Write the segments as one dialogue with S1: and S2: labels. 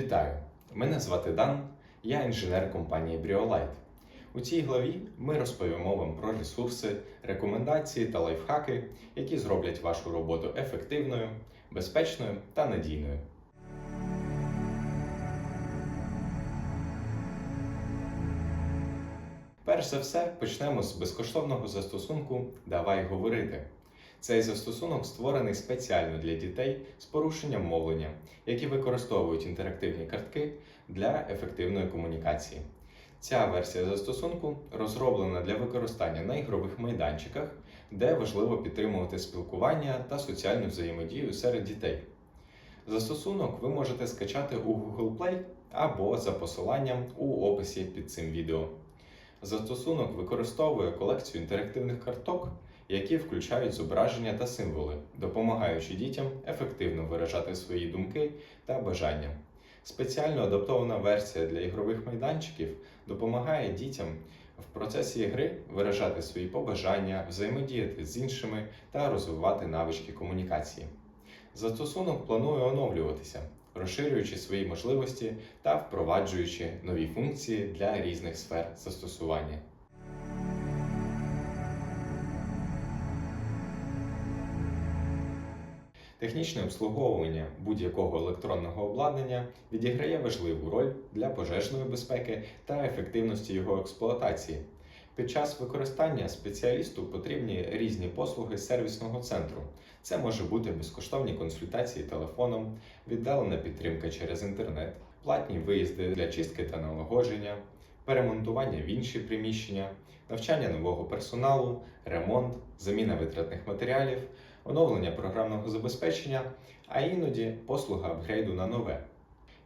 S1: Вітаю! Мене звати Дан, я інженер компанії Briolight. У цій главі ми розповімо вам про ресурси, рекомендації та лайфхаки, які зроблять вашу роботу ефективною, безпечною та надійною. Перш за все, почнемо з безкоштовного застосунку Давай говорити. Цей застосунок створений спеціально для дітей з порушенням мовлення, які використовують інтерактивні картки для ефективної комунікації. Ця версія застосунку розроблена для використання на ігрових майданчиках, де важливо підтримувати спілкування та соціальну взаємодію серед дітей. Застосунок ви можете скачати у Google Play або за посиланням у описі під цим відео. Застосунок використовує колекцію інтерактивних карток, які включають зображення та символи, допомагаючи дітям ефективно виражати свої думки та бажання. Спеціально адаптована версія для ігрових майданчиків допомагає дітям в процесі гри виражати свої побажання, взаємодіяти з іншими та розвивати навички комунікації. Застосунок планує оновлюватися, розширюючи свої можливості та впроваджуючи нові функції для різних сфер застосування. Технічне обслуговування будь-якого електронного обладнання відіграє важливу роль для пожежної безпеки та ефективності його експлуатації. Під час використання спеціалісту потрібні різні послуги сервісного центру. Це може бути безкоштовні консультації телефоном, віддалена підтримка через інтернет, платні виїзди для чистки та налагодження, перемонтування в інші приміщення, навчання нового персоналу, ремонт, заміна витратних матеріалів, оновлення програмного забезпечення, а іноді послуга апгрейду на нове.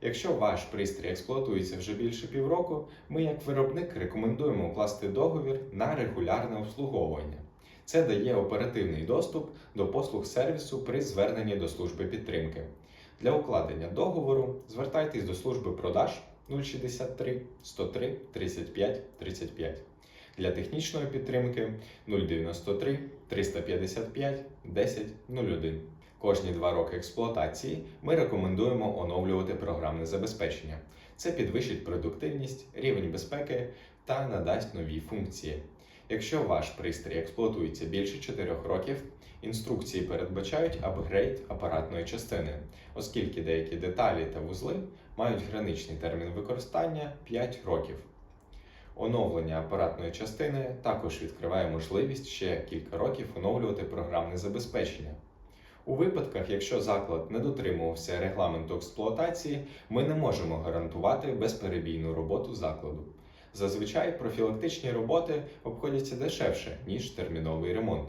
S1: Якщо ваш пристрій експлуатується вже більше півроку, ми як виробник рекомендуємо укласти договір на регулярне обслуговування. Це дає оперативний доступ до послуг сервісу при зверненні до служби підтримки. Для укладення договору звертайтесь до служби продаж 063 103 35 35. Для технічної підтримки 093 355 10 01. Кожні два роки експлуатації ми рекомендуємо оновлювати програмне забезпечення. Це підвищить продуктивність, рівень безпеки та надасть нові функції. Якщо ваш пристрій експлуатується більше 4 років, інструкції передбачають апгрейд апаратної частини, оскільки деякі деталі та вузли мають граничний термін використання 5 років. Оновлення апаратної частини також відкриває можливість ще кілька років оновлювати програмне забезпечення. У випадках, якщо заклад не дотримувався регламенту експлуатації, ми не можемо гарантувати безперебійну роботу закладу. Зазвичай профілактичні роботи обходяться дешевше, ніж терміновий ремонт.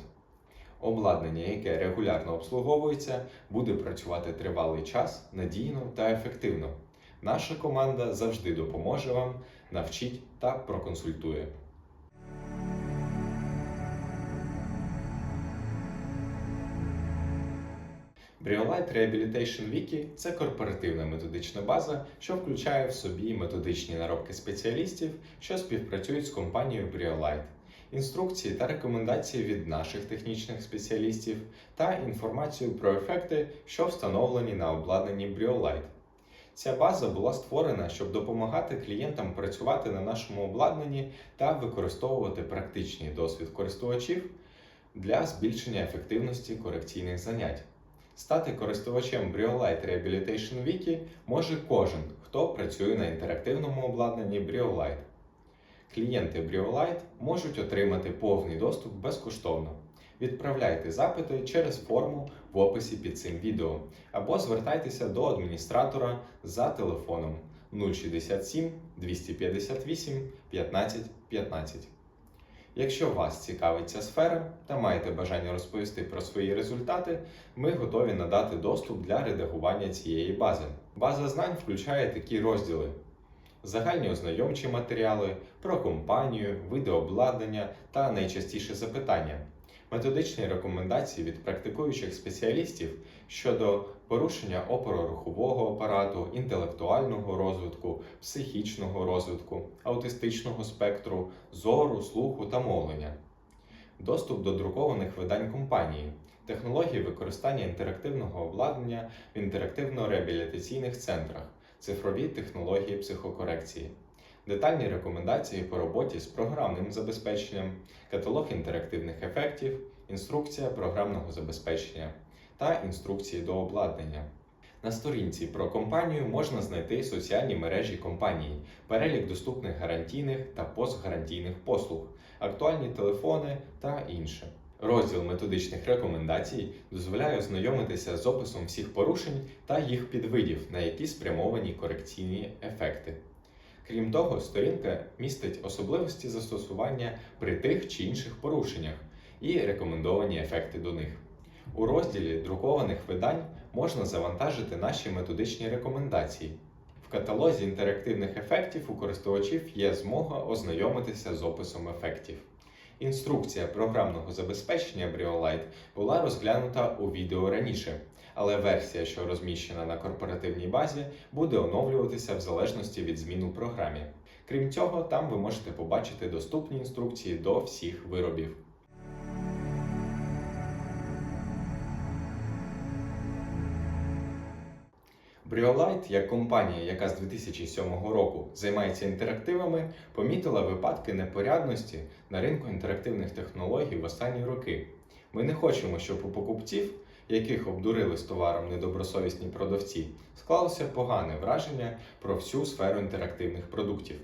S1: Обладнання, яке регулярно обслуговується, буде працювати тривалий час надійно та ефективно. Наша команда завжди допоможе вам, навчить та проконсультує. Briolight Rehabilitation Wiki – це корпоративна методична база, що включає в собі методичні наробки спеціалістів, що співпрацюють з компанією Briolight, інструкції та рекомендації від наших технічних спеціалістів та інформацію про ефекти, що встановлені на обладнанні Briolight. Ця база була створена, щоб допомагати клієнтам працювати на нашому обладнанні та використовувати практичний досвід користувачів для збільшення ефективності корекційних занять. Стати користувачем Briolight Rehabilitation Wiki може кожен, хто працює на інтерактивному обладнанні Briolight. Клієнти Briolight можуть отримати повний доступ безкоштовно. Відправляйте запити через форму в описі під цим відео або звертайтеся до адміністратора за телефоном 067 258 15 15. Якщо вас цікавить ця сфера та маєте бажання розповісти про свої результати, ми готові надати доступ для редагування цієї бази. База знань включає такі розділи: загальні ознайомчі матеріали, про компанію, види обладнання та найчастіше запитання, методичні рекомендації від практикуючих спеціалістів щодо порушення опорорухового апарату, інтелектуального розвитку, психічного розвитку, аутистичного спектру, зору, слуху та мовлення, доступ до друкованих видань компанії, технології використання інтерактивного обладнання в інтерактивно-реабілітаційних центрах цифрові технології психокорекції, детальні рекомендації по роботі з програмним забезпеченням, каталог інтерактивних ефектів, інструкція програмного забезпечення та інструкції до обладнання. На сторінці про компанію можна знайти соціальні мережі компанії, перелік доступних гарантійних та постгарантійних послуг, актуальні телефони та інше. Розділ методичних рекомендацій дозволяє ознайомитися з описом всіх порушень та їх підвидів, на які спрямовані корекційні ефекти. Крім того, сторінка містить особливості застосування при тих чи інших порушеннях і рекомендовані ефекти до них. У розділі друкованих видань можна завантажити наші методичні рекомендації. В каталозі інтерактивних ефектів у користувачів є змога ознайомитися з описом ефектів. Інструкція програмного забезпечення BrioLite була розглянута у відео раніше, але версія, що розміщена на корпоративній базі, буде оновлюватися в залежності від змін у програмі. Крім цього, там ви можете побачити доступні інструкції до всіх виробів. Briolite, як компанія, яка з 2007 року займається інтерактивами, помітила випадки непорядності на ринку інтерактивних технологій в останні роки. Ми не хочемо, щоб у покупців, яких обдурили з товаром недобросовісні продавці, склалося погане враження про всю сферу інтерактивних продуктів.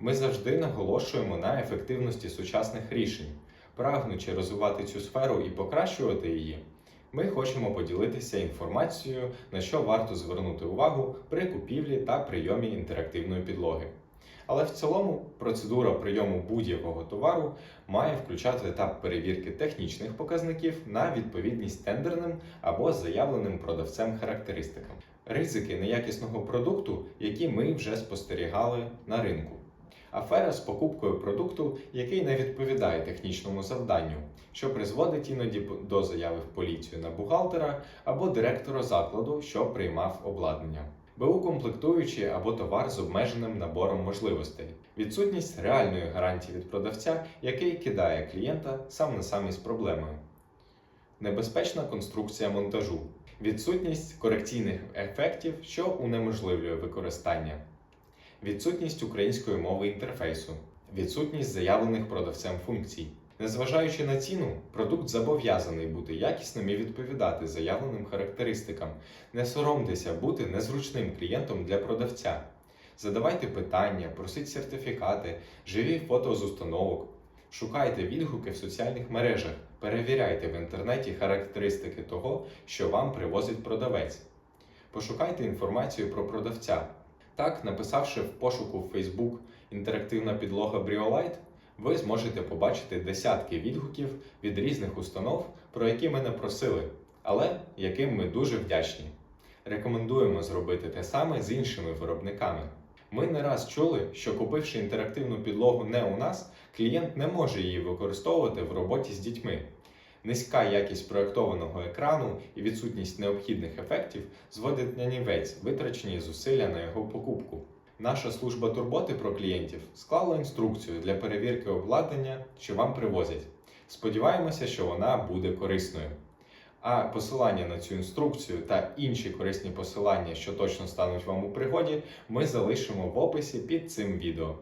S1: Ми завжди наголошуємо на ефективності сучасних рішень, прагнучи розвивати цю сферу і покращувати її. Ми хочемо поділитися інформацією, на що варто звернути увагу при купівлі та прийомі інтерактивної підлоги. Але в цілому процедура прийому будь-якого товару має включати етап перевірки технічних показників на відповідність тендерним або заявленим продавцем характеристикам, ризики неякісного продукту, які ми вже спостерігали на ринку. Афера з покупкою продукту, який не відповідає технічному завданню, що призводить іноді до заяви в поліцію на бухгалтера або директора закладу, що приймав обладнання. БУ комплектуючі або товар з обмеженим набором можливостей, відсутність реальної гарантії від продавця, який кидає клієнта сам на сам із проблемою, небезпечна конструкція монтажу, відсутність корекційних ефектів, що унеможливлює використання відсутність української мови інтерфейсу, відсутність заявлених продавцем функцій. Незважаючи на ціну, продукт зобов'язаний бути якісним і відповідати заявленим характеристикам. Не соромтеся бути незручним клієнтом для продавця. Задавайте питання, просіть сертифікати, живі фото з установок. Шукайте відгуки в соціальних мережах, перевіряйте в інтернеті характеристики того, що вам привозить продавець. Пошукайте інформацію про продавця. Так, написавши в пошуку в Facebook інтерактивна підлога Briolite, ви зможете побачити десятки відгуків від різних установ, про які ми не просили, але яким ми дуже вдячні. Рекомендуємо зробити те саме з іншими виробниками. Ми не раз чули, що купивши інтерактивну підлогу не у нас, клієнт не може її використовувати в роботі з дітьми. Низька якість проєктованого екрану і відсутність необхідних ефектів зводить на нівець витрачені зусилля на його покупку. Наша служба турботи про клієнтів склала інструкцію для перевірки обладнання, що вам привозять. Сподіваємося, що вона буде корисною. А посилання на цю інструкцію та інші корисні посилання, що точно стануть вам у пригоді, ми залишимо в описі під цим відео.